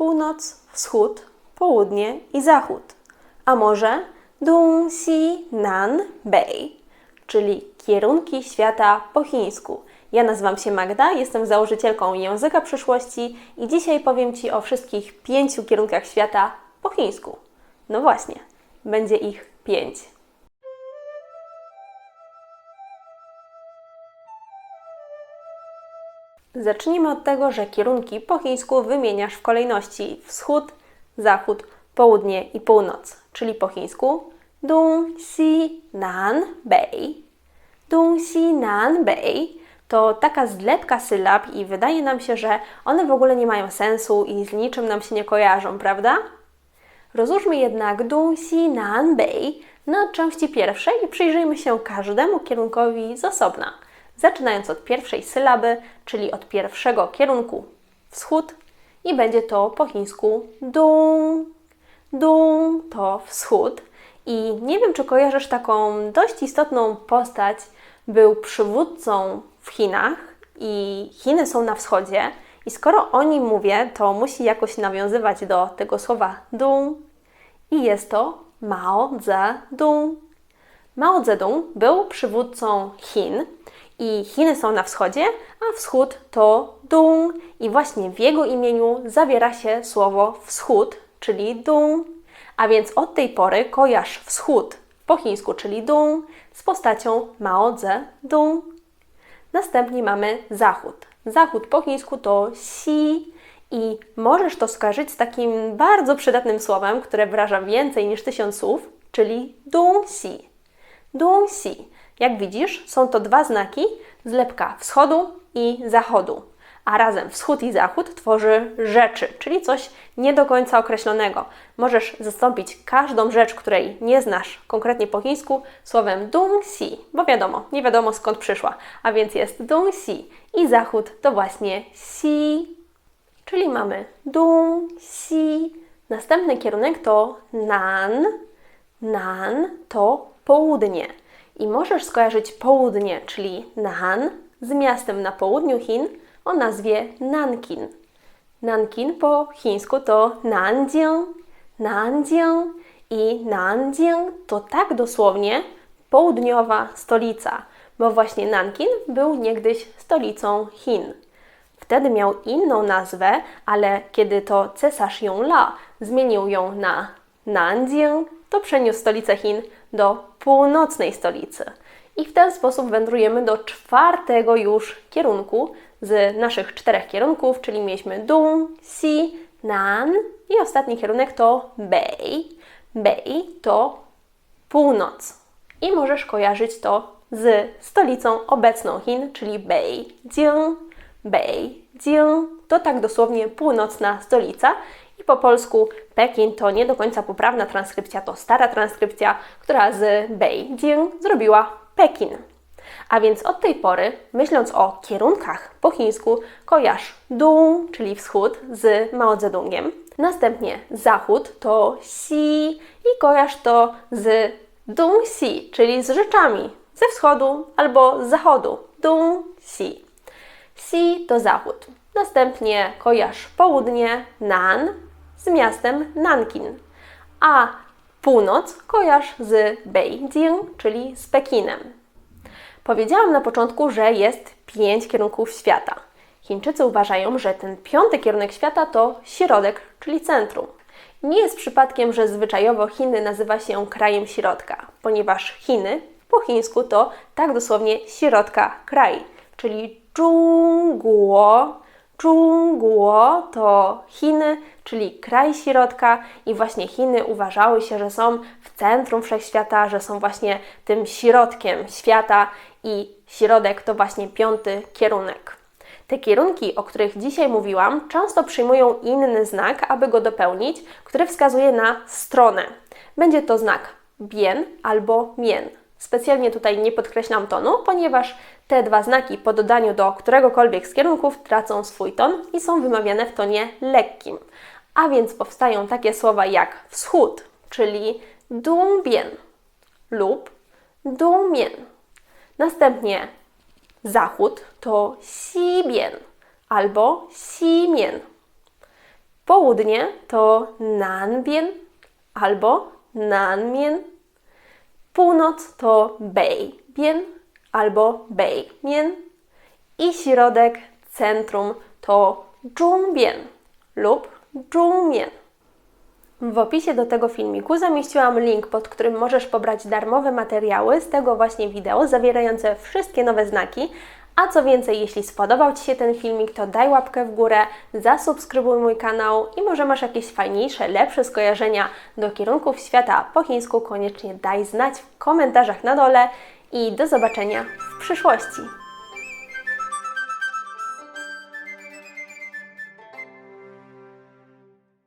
północ, wschód, południe i zachód. A może dong, xi, nan, bei, czyli kierunki świata po chińsku. Ja nazywam się Magda, jestem założycielką języka przyszłości i dzisiaj powiem Ci o wszystkich pięciu kierunkach świata po chińsku. No właśnie, będzie ich pięć. Zacznijmy od tego, że kierunki po chińsku wymieniasz w kolejności wschód, zachód, południe i północ, czyli po chińsku dong, xi, nan, bei. Dong, xi, nan, bei to taka zlepka sylab i wydaje nam się, że one w ogóle nie mają sensu i z niczym nam się nie kojarzą, prawda? Rozłóżmy jednak dong, xi, nan, bei na części pierwszej i przyjrzyjmy się każdemu kierunkowi z osobna zaczynając od pierwszej sylaby, czyli od pierwszego kierunku wschód i będzie to po chińsku dong. Dong to wschód. I nie wiem, czy kojarzysz taką dość istotną postać. Był przywódcą w Chinach i Chiny są na wschodzie. I skoro o nim mówię, to musi jakoś nawiązywać do tego słowa dong. I jest to Mao Zedong. Mao Zedong był przywódcą Chin i Chiny są na wschodzie, a wschód to Dung i właśnie w jego imieniu zawiera się słowo wschód, czyli Dung. A więc od tej pory kojarz wschód po chińsku, czyli Dung, z postacią Mao Zedong. Następnie mamy zachód. Zachód po chińsku to Xi i możesz to skojarzyć z takim bardzo przydatnym słowem, które wyraża więcej niż tysiąc słów, czyli Dongxi. Dongxi. Jak widzisz, są to dwa znaki, zlepka wschodu i zachodu, a razem wschód i zachód tworzy rzeczy, czyli coś nie do końca określonego. Możesz zastąpić każdą rzecz, której nie znasz konkretnie po chińsku, słowem dongxi, bo wiadomo, nie wiadomo skąd przyszła, a więc jest dongxi i zachód to właśnie xi, czyli mamy dongxi. Następny kierunek to nan. Nan to południe. I możesz skojarzyć południe, czyli Nan, z miastem na południu Chin o nazwie Nankin. Nankin po chińsku to Nanjing, Nanjing i Nanjing to tak dosłownie południowa stolica, bo właśnie Nankin był niegdyś stolicą Chin. Wtedy miał inną nazwę, ale kiedy to cesarz Yongle zmienił ją na Nanjing, to przeniósł stolicę Chin do północnej stolicy. I w ten sposób wędrujemy do czwartego już kierunku z naszych czterech kierunków, czyli mieliśmy Dung, Xi, Nan i ostatni kierunek to Bei. Bei to północ. I możesz kojarzyć to z stolicą obecną Chin, czyli Beijing. Beijing to tak dosłownie północna stolica po polsku Pekin to nie do końca poprawna transkrypcja, to stara transkrypcja, która z Beijing zrobiła Pekin. A więc od tej pory, myśląc o kierunkach po chińsku, kojarz Dung, czyli wschód, z Mao Zedongiem. Następnie zachód to Xi i kojarz to z Dung Xi, czyli z rzeczami ze wschodu albo z zachodu. Dung Xi. Xi to zachód. Następnie kojarz południe Nan, z miastem Nankin, a północ kojarz z Beijing, czyli z Pekinem. Powiedziałam na początku, że jest pięć kierunków świata. Chińczycy uważają, że ten piąty kierunek świata to środek, czyli centrum. Nie jest przypadkiem, że zwyczajowo Chiny nazywa się krajem środka, ponieważ Chiny po chińsku to tak dosłownie środka kraj, czyli Zhongguo Zhongguo to Chiny, czyli kraj środka i właśnie Chiny uważały się, że są w centrum wszechświata, że są właśnie tym środkiem świata i środek to właśnie piąty kierunek. Te kierunki, o których dzisiaj mówiłam, często przyjmują inny znak, aby go dopełnić, który wskazuje na stronę. Będzie to znak bien albo mien. Specjalnie tutaj nie podkreślam tonu, ponieważ te dwa znaki po dodaniu do któregokolwiek z kierunków tracą swój ton i są wymawiane w tonie lekkim. A więc powstają takie słowa jak wschód, czyli dąbien lub dąmien. Następnie zachód to xibien albo ximien. Południe to Nanbien albo Nanmien. Północ to Beibien albo Beimien. I środek, centrum to Zhongbien lub Zhongmien. W opisie do tego filmiku zamieściłam link, pod którym możesz pobrać darmowe materiały z tego właśnie wideo, zawierające wszystkie nowe znaki. A co więcej, jeśli spodobał Ci się ten filmik, to daj łapkę w górę, zasubskrybuj mój kanał i może masz jakieś fajniejsze, lepsze skojarzenia do kierunków świata po chińsku, koniecznie daj znać w komentarzach na dole i do zobaczenia w przyszłości.